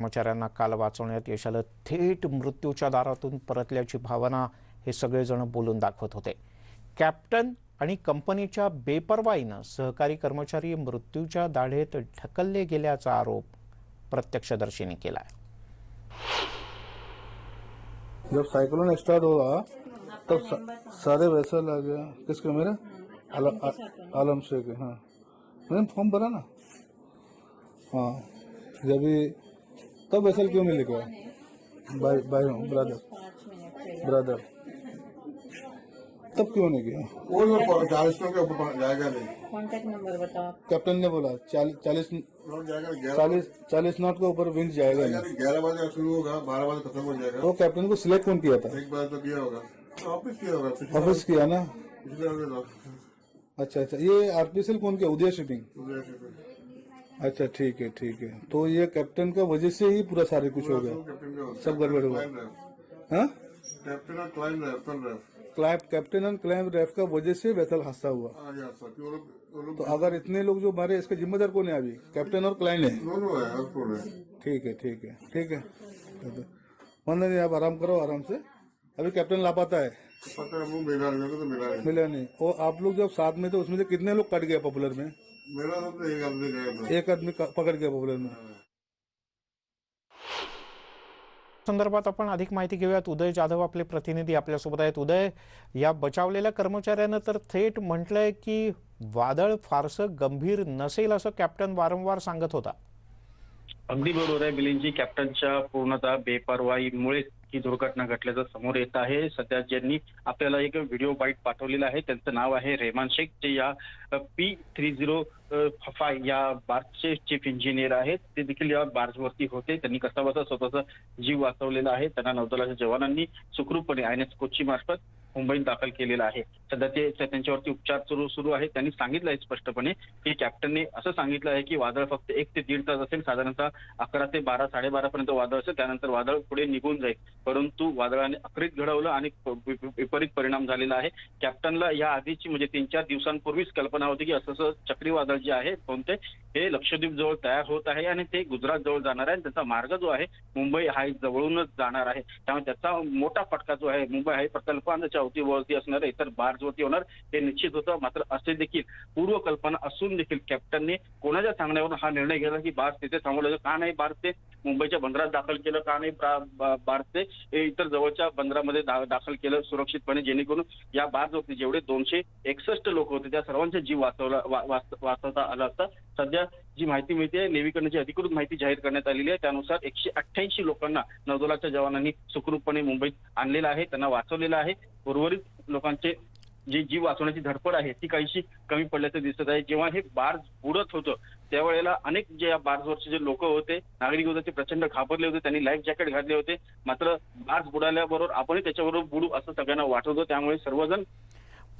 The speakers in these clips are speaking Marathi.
कर्मचाऱ्यांना काल वाचवण्यात यश आलं थेट मृत्यूच्या दारातून परतल्याची भावना हे सगळेजण बोलून दाखवत होते. कॅप्टन आणि कंपनीच्या बेपर्वाईनं सहकारी कर्मचारी मृत्यूच्या दाढेत ढकलले गेल्याचा आरोप प्रत्यक्षदर्शीने केला जब साइक्लोन स्टार्ट हुआ तब सा, सारे वैसा आ गया किसके? मेरे? आलम, आलम शेख हाँ। मैंने फॉर्म भरा ना। हाँ जब तब वैसल क्यों नहीं लेके आया भाई भाई हूँ ब्रदर ब्रदर तब क्यों नहीं गया वो चालीस के ऊपर जाएगा नहीं। कॉन्टैक्ट नंबर बताओ कैप्टन ने बोला चालीस ग्यारह चालीस चालीस नॉट के ऊपर विंड जाएगा नहीं। ग्यारह बजे शुरू होगा बारह बजे खत्म हो जाएगा। तो कैप्टन को सिलेक्ट कौन किया था? एक बार तो किया होगा। ऑफ़िस किया होगा ऑफ़िस किया ना? अच्छा अच्छा। ये आरपीसीएल कौन किया? उदय शिपिंग उदय कोई। अच्छा ठीक है ठीक है। तो ये कैप्टन का वजह से ही पूरा सारे कुछ हो गया? सब गड़बड़ हुआ हाँ? Captain claim captain and claim ref का वजह से वैसल हादसा हुआ। आ वो वो लोग तो अगर इतने लोग जो मारे इसका जिम्मेदार कौन है अभी? कैप्टन और क्लाइन है। है है? ठीक है ठीक है ठीक है। नहीं आप आराम करो आराम से। अभी कैप्टन लापता है। पता है हमको मिला नहीं मेरे तो मिला नहीं। मिला नहीं। और आप लोग जब साथ में थे उसमें से कितने लोग कट गए पॉपुलर में? मेरा तो एक आदमी गया था। एक आदमी पकड़ गया में संदर्भात आपण अधिक माहिती घेऊयात. उदय जाधव आपले प्रतिनिधी आपल्यासोबत आहेत. उदय या बचावलेल्या कर्मचाऱ्यानं तर थेट म्हटलंय की वादळ फारसं गंभीर नसेल असं कॅप्टन वारंवार सांगत होता. अगदी बरोबर आहे बिलिंजी. कॅप्टनच्या पूर्णतः बेपरवाईमुळे ही दुर्घटना घडल्याचं समोर येत आहे. सध्या ज्यांनी आपल्याला एक व्हिडिओ बाईट पाठवलेला आहे त्यांचं नाव आहे रेमान शेख जे या पी थ्री झिरो फफा या बार्जचे चीफ इंजिनियर आहेत. ते देखील या बार्जवरती होते. त्यांनी कसा बसा स्वतःचा जीव वाचवलेला आहे. त्यांना नौदलाच्या जवानांनी सुखरूपपणे आय एन एस कोची मार्फत मुंबईत दाखल केलेला आहे. सध्या ते त्यांच्यावरती उपचार सुरू सुरू आहेत. त्यांनी सांगितलं आहे स्पष्टपणे की कॅप्टनने असं सांगितलं आहे की वादळ फक्त एक ते दीड तास असेल. साधारणतः अकरा ते बारा साडेबारा पर्यंत वादळ असेल. त्यानंतर वादळ पुढे निघून जाईल. परंतु वादळाने अकरीत घडवलं आणि विपरीत परिणाम झालेला आहे. कॅप्टनला या आधीची म्हणजे तीन चार दिवसांपूर्वीच कल्पना होती की असं असं चक्रीवादळ जे आहे कोणते हे लक्षद्वीप जवळ तयार होत आहे आणि ते गुजरात जवळ जाणार आहे आणि त्याचा मार्ग जो आहे मुंबई हाय जवळूनच जाणार आहे. त्यामुळे त्याचा मोठा फटका जो आहे मुंबई हाय प्रकल्पांच्या अवतीभोवती असणार इतर बार्जवरती होणार हे निश्चित होतं. मात्र असे देखील पूर्वकल्पना असून देखील कॅप्टनने कोणाच्या सांगण्यावरून हा निर्णय घेतला की बार्ज तिथे थांबवलं का नाही बार्ज ते मुंबईच्या बंदरात दाखल केलं का नाही बा- बार्ज ते हे इतर जवळच्या बंदरामध्ये दाखल केलं सुरक्षितपणे जेणेकरून या बार्जवरती जेवढे दोनशे एकसष्ट लोक होते त्या सर्वांचा जीव वाचवला वा- वाचवता आला असता. सध्या जी माहिती मिळते नेव्हीकडनं जी अधिकृत माहिती जाहीर करण्यात आलेली आहे त्यानुसार एकशे अठ्ठ्याऐंशी लोकांना नौदलाच्या जवानांनी सुखरूपपणे मुंबईत आणलेलं आहे त्यांना वाचवलेलं आहे. उर्वरित लोकांचे जी जीव वाचवण्याची धडपड आहे ती काहीशी कमी पडल्याचं दिसत आहे. जेव्हा हे बार्ज बुडत होतं त्यावेळेला अनेक जे या बार्जवरचे जे लोक होते नागरिक होते ते प्रचंड घाबरले होते त्यांनी लाईफ जॅकेट घातले होते. मात्र बार्ज बुडाल्याबरोबर आपणही त्याच्याबरोबर बुडू असं सगळ्यांना वाटत होतं. त्यामुळे सर्वजण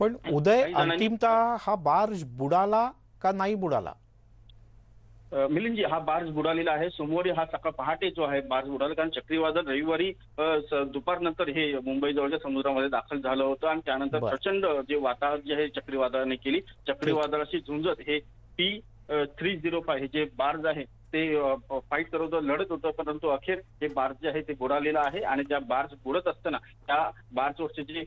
पण उदय अंतिमतः हा बार्ज बुडाला का नाही बुडाला? मिलिंदजी हा बार्ज बुडालेला आहे. सोमवारी हा सकाळ पहाटे जो आहे बार्ज बुडाला. कारण चक्रीवादळ रविवारी दुपारनंतर हे मुंबई जवळच्या समुद्रामध्ये दाखल झालं होतं. आणि त्यानंतर. प्रचंड जे वातावरण जे आहे चक्रीवादळाने केली चक्रीवादळाशी झुंजत हे पी थ्री झिरो फाय हे जे बार्ज आहे ते फाईट करत होतं लढत होतं परंतु अखेर हे बार्ज जे आहे ते बुडालेलं आहे आणि ज्या बार्ज बुडत असताना त्या बार्जवरचे जे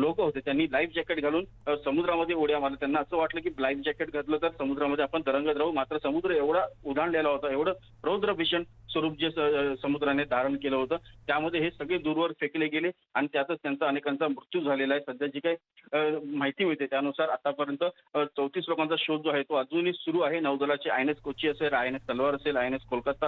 लोक होते त्यांनी लाईफ जॅकेट घालून समुद्रामध्ये उड्या मारल्या. त्यांना असं वाटलं की लाईफ जॅकेट घातलं तर समुद्रामध्ये आपण तरंगत राहू. मात्र समुद्र एवढा उधाणलेला होता एवढं रौद्र भीषण स्वरूप जे समुद्राने धारण केलं होतं त्यामध्ये हे सगळे दूरवर फेकले गेले आणि त्यातच त्यांचा अनेकांचा मृत्यू झालेला आहे. सध्या जी काही माहिती मिळते. त्यानुसार आतापर्यंत चौतीस लोकांचा शोध जो आहे तो अजूनही सुरू आहे. नौदलाचे आय एन एस कोची असेल आय एन एस तलवार असेल आय एन एस कोलकाता